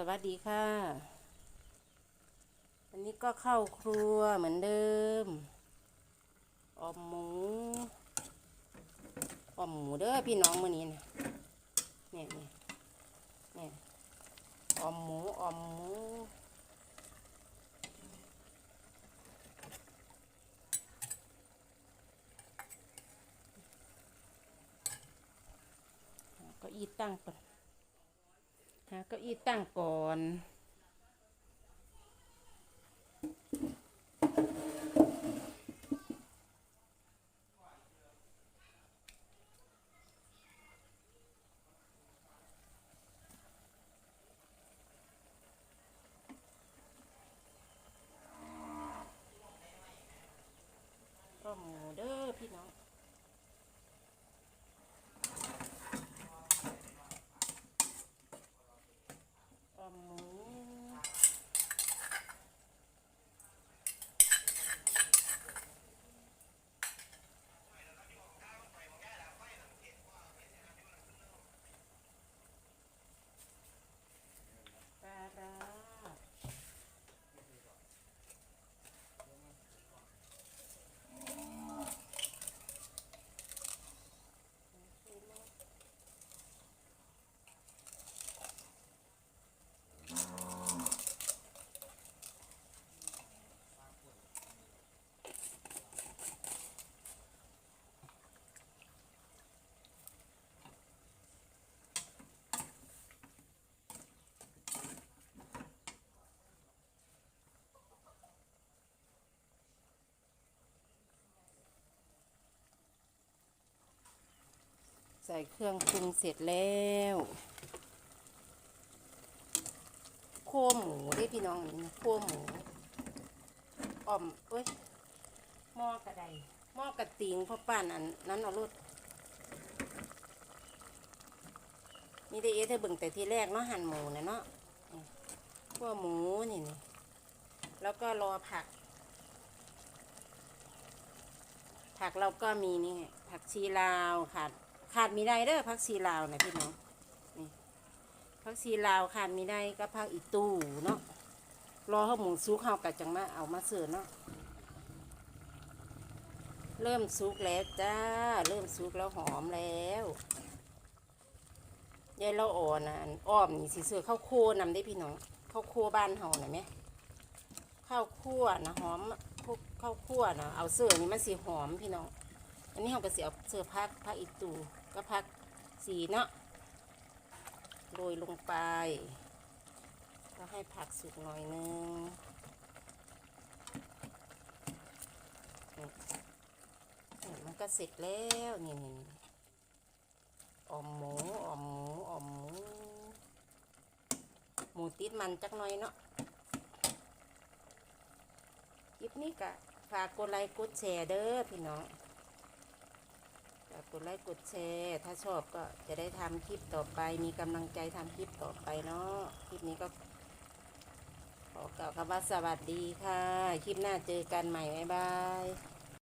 สวัสดีค่ะ อันนี้ก็เข้าครัวเหมือนเดิม ออมหมู ออมหมูเด้อพี่น้องมื้อนี้นะเนี่ยเนี่ยเนี่ยออมหมู ออมหมูก้าอี้ตั้งก่อน หาเก้าอี้ตั้งก่อนก็หมูเด้อพี่น้อง ออมหมูปลาร้า ใส่เครื่องปรุงเสร็จแล้ว โคหมูได้พี่น้องนนี้นะโคหมูอ่อมเอ้ยหม้อกระไดหม้อกระติงพ่อป้านอันนั้นเอารถนี่ได้เอเธอเบิ่งแต่ที่แรกเนาะหั่นหมูนะเนาะนี่คั่วหมูนี่นี่แล้วก็รอผัก ผักเราก็มีนี่ไงผักชีลาวขาด ขาดมีได้เด้อผักชีลาวนะพี่น้องนี่ผักชีลาวขาดมีได้ก็ผักอีตูเนาะรอให้หมูซุกเฮากะจังมาเอามาเสิร์ฟเนาะเริ่มซุกแล้วจ้า เริ่มซุกแล้วหอมแล้วยายเราอ่อนนะอ้อมนี่สิเสือข้าวโคนำได้พี่น้องข้าวโคบ้านเฮาหน่ะไหมข้าวคั่วนะหอมข้าวคั่วนะเอาเสือนี่มันสีหอมพี่น้องอันนี้เราก็เสียเสือพักพักอีตู ก็พักสีเนาะโรยลงไป ก็ให้ผักสุกหน่อยนึงนี่นี่มันก็เสร็จแล้วนี่นี่ออมหมูออมหมูออมหมูหมูติดมันจักหน่อยเนาะคลิปนี้ก็ฝากกดไลค์กดแชร์เด้อพี่น้อง กดไลค์กดแชร์ ถ้าชอบก็จะได้ทำคลิปต่อไป มีกำลังใจทำคลิปต่อไปเนาะคลิปนี้ก็ขอกล่าวคำว่าสวัสดีค่ะ คลิปหน้าเจอกันใหม่บ๊ายบาย